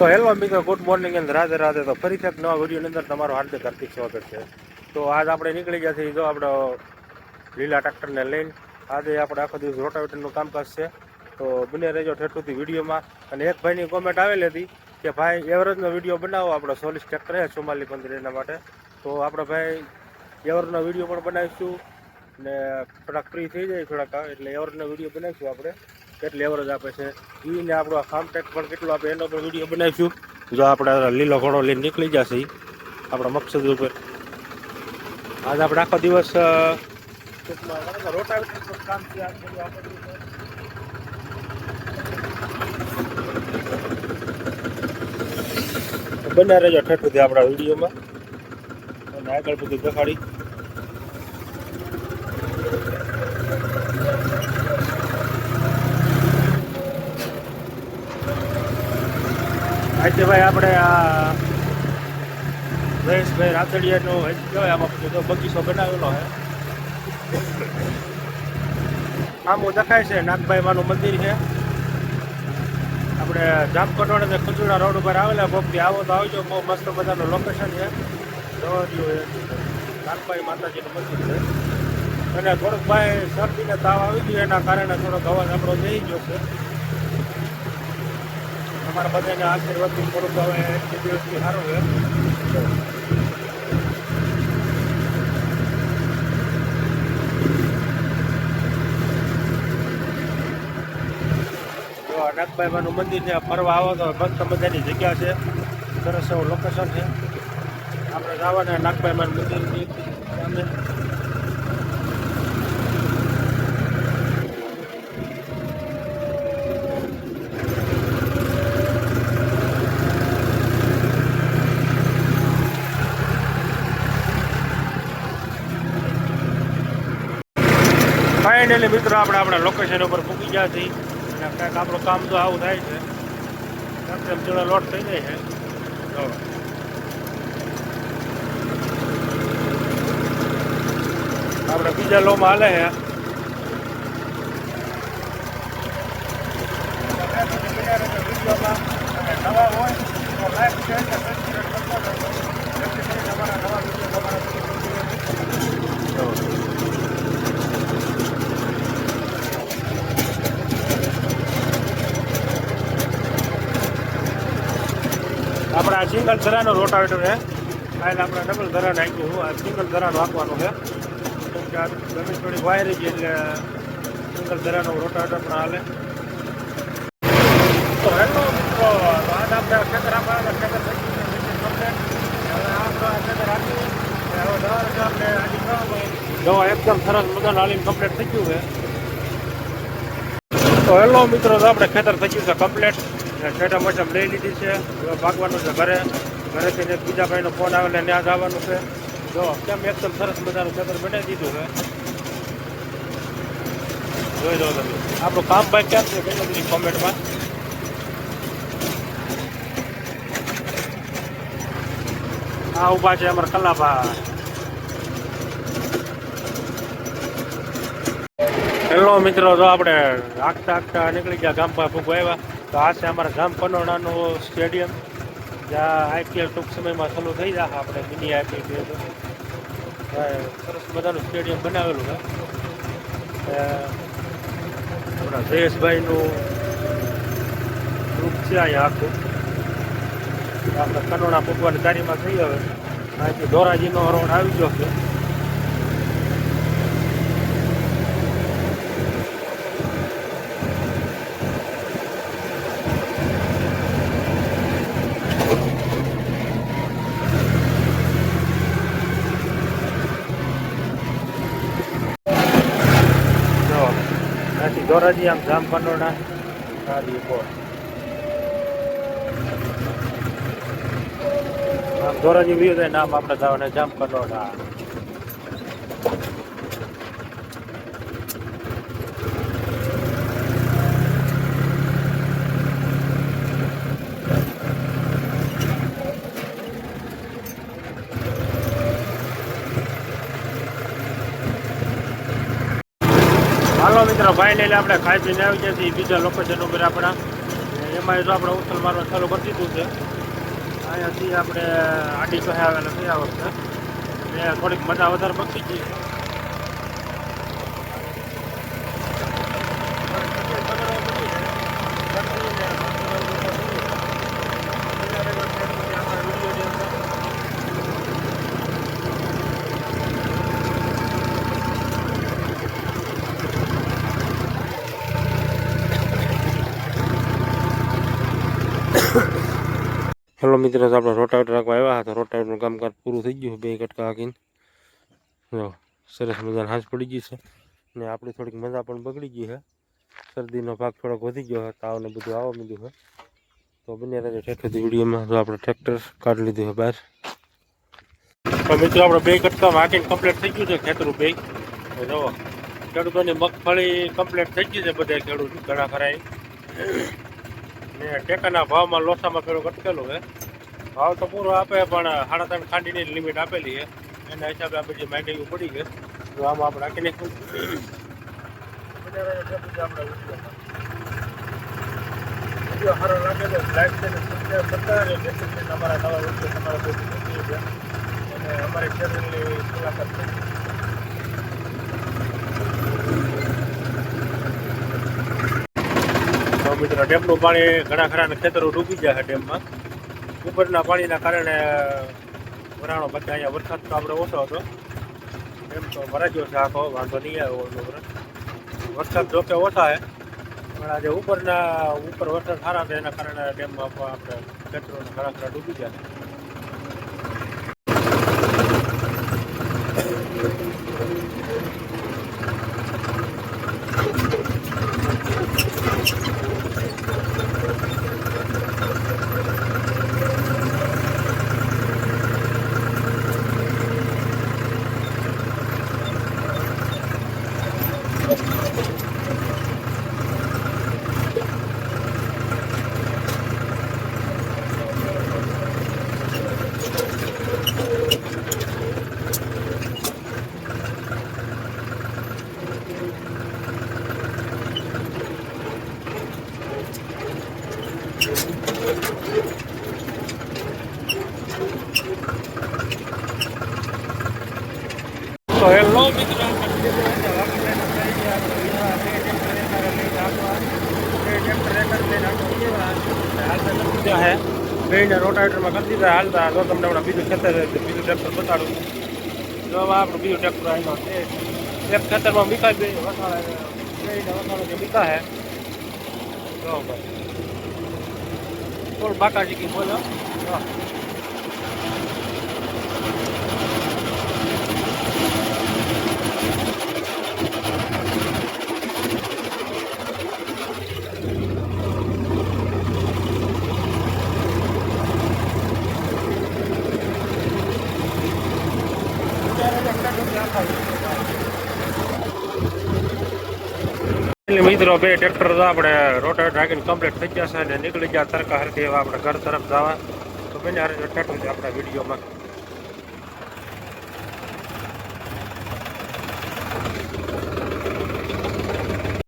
તો હેલો મિત્રો good morning and Radhe Radhe. તો ફરીથી એક નવા વિડીયોની અંદર તમારું હાર્દિક હાર્દિક સ્વાગત છે. તો આજ આપણે નીકળી ગયા છીએ જો આપણો લીલા ટ્રેક્ટરને લઈને. આજે આપણે આખો દિવસ રોટાવેટરનું કામકાજ છે. તો બને રહેજો ઠેઠુંથી વિડીયોમાં અને એક ભાઈની કોમેન્ટ આવેલી હતી કે, ભાઈ એવરેજનો વીડિયો બનાવો. આપણે સોલિસ ટ્રેક્ટર છે ચુમ્માલી પંદર એના માટે. તો આપણે ભાઈ એવરેજનો વીડિયો પણ બનાવીશું. ને થોડાક ફ્રી થઈ જાય, થોડાક એટલે એવરેજનો વીડિયો બનાવીશું આપણે. કેટલી એવરેજ આપે છે. એને આપણો ફાર્મ ટેક પણ કેટલો આપે, એનો પણ વીડિયો બનાવીશું. જો આપણે લીલો ઘોડો લઈને નીકળી જશે આપણા મકસદ ઉપર. આજે આપણે આખો દિવસ રોટાવેટરનું કામ છે. બન્યા રહેજો ઠેઠુંથી આપણા વિડીયોમાં. અને આગળ બધું દેખાડી. આજે ભાઈ આપણે આ જયેશભાઈ રાતડિયાનો કહેવાય આમાં તો બગીચો બનાવેલો છે આમ દેખાય છે, નાગભાઈ માનું મંદિર છે. આપણે જામકંડોળ અને ખજુરા રોડ ઉપર આવેલા ભક્તિ આવો તો આવજો, બહુ મસ્ત બધાનું લોકેશન છે. જવા જેવું છે નાગભાઈ માતાજીનું મંદિર છે. અને થોડુંક ભાઈ શરદીને તાવ આવી ગયો, એના કારણે થોડોક અવાજ આપણો જઈ ગયો છે. અમારા બધાને આશીર્વાદથી થોડુંક હવે એક દિવસથી સારું આ નાગભાઈ માનું મંદિર છે ફરવા આવો તો મસ્ત મજાની જગ્યા છે. સરસ એવું લોકેશન છે. આપણે જવાના નાગભાઈ માનું મંદિર સામે. ફાઇનલી મિત્રો, આપણે આપણા લોકેશન ઉપર પૂકી ગયા છીએ. અને કાંઈક આપણું કામ તો આવું થાય છે. કેમ ચૂડા લોટ થઈ જાય છે. જો. આપણે બીજા લોમાં હાલે છે. નવા હોય તો લાઈક છે એટલે સબસ્ક્રાઇબ કરતા રહેજો. જેથી કરીને અમારા નવા વીડિયો તમારા સુધી પહોંચી જાય. જો. આપણે આ સિંગલ ધરાનો રોટાવેટર છે. આ આપણે ડબલ ધરા નાખ્યું આ સિંગલ ધરાનો આપવાનું છે. કેમ કે આ જમીન થોડી વાયરી છે એટલે સિંગલ ધરાનો રોટાવેટર પણ હાલે. તો હેલો મિત્રો આજ આપણે ખેતર આપણા ખેતર દવા એકદમ સરસ મજાનું હાલીને કમ્પ્લીટ થઈ ગયું છે. તો હેલો મિત્રો આપણે ખેતર થઈ ગયું છે કમ્પ્લીટ છેટા મોસમ લઈ લીધી છે. ભાગવાનું છે ઘરે. ઘરેથી ને બીજા ભાઈનો ફોન આવે ને ત્યાં જવાનું છે. જો કેમ એકદમ સરસ મજાનું ખેતર બનાવી દીધું છે. જોઈ લો તમે. આપણું કામ ભાઈ કેમ છે? કઈ બધી કોમેન્ટમાં આ ઊભા છે અમારા કલાભાઈ હેલો મિત્રો તો આપણે આગતા આગતા નીકળી ગયા ગામ પાસે ફૂગવા આવ્યા. તો આ છે અમારા ગામ પનોડાનું સ્ટેડિયમ, જ્યાં આઈપીએલ ટૂંક સમયમાં ચાલુ થઈ જશે આપણે મિની આઈપીએલ સરસ મજાનું સ્ટેડિયમ બનાવેલું છે. આપણા જયેશભાઈનું ગ્રુપ છે અહીંયા આખું. આપણે કનોડા ફૂગવાની તારીમાં થઈ હવે અહીંથી ધોરાજીનો રોડ આવી ગયો છે જો ત્યાંથી ધોરાજી આમ જામ ગાડી ઉપર આમ ધોરાજી વ્યૂ થાય નામ આપણે જવાના જામ પનોડા હાલો મિત્રો લઈને આપણે ખાઈ પીને આવી ગયા છીએ. બીજા લોકેશન ઉપર આપણા. એમાં જો આપણે ઉથલ મારવા ચાલુ કરી દીધું છે. અહીંયાથી આપણે આડી પાસે આવેલા છે આ વખતે. ને થોડીક મજા વધારે બગડી ગઈ હેલો મિત્રો આપણે રોટાવેટર રાખવા આવ્યા હતા. રોટાવેટરનું કામકાજ પૂરું થઈ ગયું. બે કટકા હાકીને. જો, સરસ મજાની હાંસ પડી ગઈ છે. ને આપણી થોડીક મજા પણ બગડી ગઈ છે. શરદીનો ભાગ થોડોક વધી ગયો છે. તાવ ને બધું આવવા મળ્યું છે. તો બંને રાતે ઠેઠથી વિડીયોમાં તો આપણે ટ્રેક્ટર કાઢી લીધું છે બહાર. તો મિત્રો, આપણે બે કટકા હાકીને કમ્પ્લીટ થઈ ગયું છે ખેતરું બે જો ખેડૂતોની મગફળી કમ્પ્લીટ થઈ ગઈ છે બધા ખેડૂત ઘણા ખરા ને ટેકાના ભાવમાં લોસામાં પેલો કટકેલો છે. ભાવ તો પૂરો આપે, પણ સાડા ત્રણ ખાંડીની લિમિટ આપેલી છે. એના હિસાબે આપણે જે એવું પડી ગઈ તો આમાં આપણે રાખી. વીડિયો સારો લાઈક છે અને અમારી ચેનલની મુલાકાત મિત્રો, ડેમનું પાણી ઘણા ખરા ખેતરો ડૂબી જાય ડેમમાં. ઉપરના પાણીના કારણે વરાણો બધા અહીંયા વરસાદ તો આપણે ઓછો હતો ડેમ તો ભરાજ્યો છે આખો, વાંધો નહીં આવ્યો. વરસાદ જોકે ઓછા છે, પણ આજે ઉપરના, ઉપર વરસાદ સારા છે, એના કારણે ડેમમાં આપણે ખેતરોને ઘણા ખરા ડૂબી ગયા છે તો હેલો મિત્રો. બેને રોટાવેટરમાં કરી દીધા હાલતા જો તમને બીજું ખેતર બીજું ટ્રેક્ટર બતાડું. જો આપણું બીજું ટ્રેક્ટર આવ્યો છે. એક ખેતરમાં મીકા બેને વસાડો જે મીકા હે. જો ભાઈ. બોલ બાકાજી કી બોલો જો. એટલે મિત્રો બે ટ્રેક્ટર તો આપણે રોટાવેટર રાખીને કમ્પ્લીટ થઈ ગયા છે અને નીકળી ગયા તરકા હરખી એવા આપણે ઘર તરફ જવા તો બંને હારે ટ્રેક્ટર આપણા વિડીયોમાં